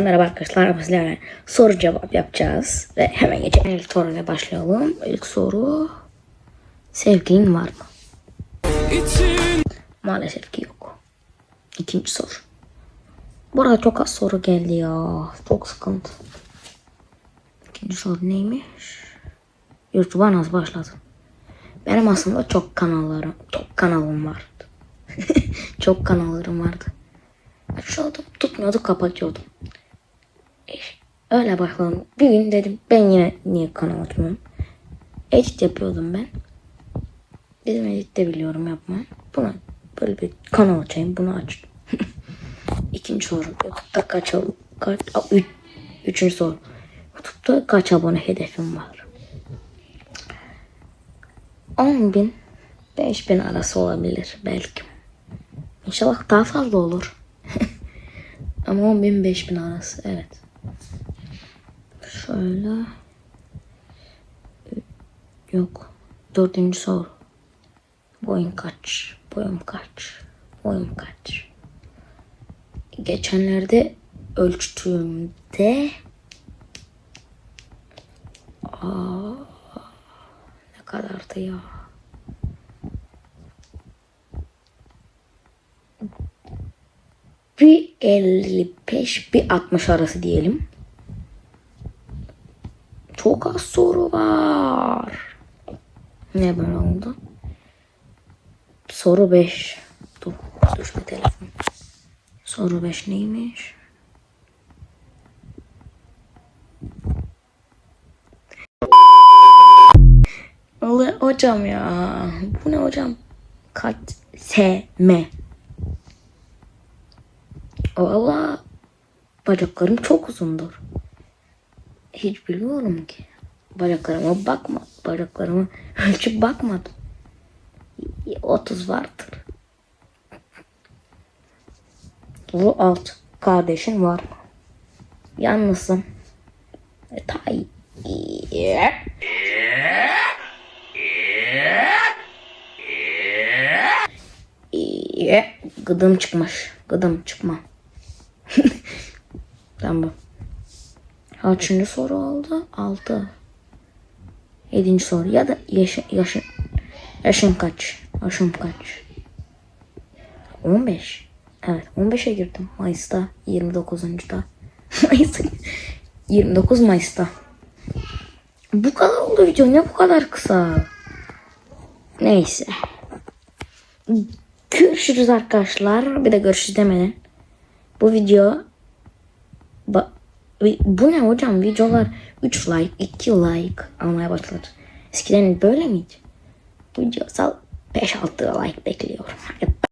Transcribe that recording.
Merhaba arkadaşlar. Bizlerle soru cevap yapacağız. Ve hemen geçelim. İlk soruyla başlayalım. İlk soru. Sevgilin var mı? Maalesef ki yok. İkinci soru. Burada çok az soru geldi ya. Çok sıkıntı. İkinci soru neymiş? YouTube'a nasıl başladın? Benim aslında çok kanallarım, çok kanalım vardı. çok kanallarım vardı. Açıyordum, tutmuyordum, kapatıyordum. Öyle başladım. Bir gün dedim ben yine niye kanal açmıyorum. Edit yapıyordum ben. Dedim edit de biliyorum yapmayı. Buna böyle bir kanal açayım. Bunu açtım. İkinci soru. YouTube'da kaç, kaç üç, üçüncü soru. YouTube'da kaç abone hedefim var? 10 bin 5 bin arası olabilir belki. İnşallah daha fazla olur. Ama 10 bin 5 bin arası evet. Şöyle. Yok. Dördüncü soru. Boyun kaç? Boyum kaç? Boyum kaç? Geçenlerde ölçtüğümde Aa, ne kadardı ya? Bir 55 bir 60 arası diyelim. Çok az soru var. Ne böyle oldu? Soru 5. Dur, düşme telefon. Soru 5 neymiş? Hocam ya. Bu ne hocam? Kaç sm? Allah bacaklarım çok uzundur. Hiç bilmiyorum ki. Bacaklarıma bakma. Bacaklarıma ölçüp bakmadım. 30 vardır. Bu alt kardeşin var mı? Yalnızım. E, tay. İyi. Gıdım çıkmış. Gıdım çıkma. Tamam. Kaçıncı soru oldu? Altı. Yedinci soru. Ya da yaşın, yaşın, yaşın kaç? Yaşım kaç? 15. Evet 15'e girdim. Mayıs'ta 29'uncuda. Mayıs 29 Mayıs'ta. Bu kadar oldu video. Ne bu kadar kısa? Neyse. Görüşürüz arkadaşlar. Bir de görüşürüz demeden. Bu video ba- bu ne hocam? Videolar 3 like, 2 like almaya başladı. Eskiden böyle miydi? Bu video sal 5-6 like bekliyorum.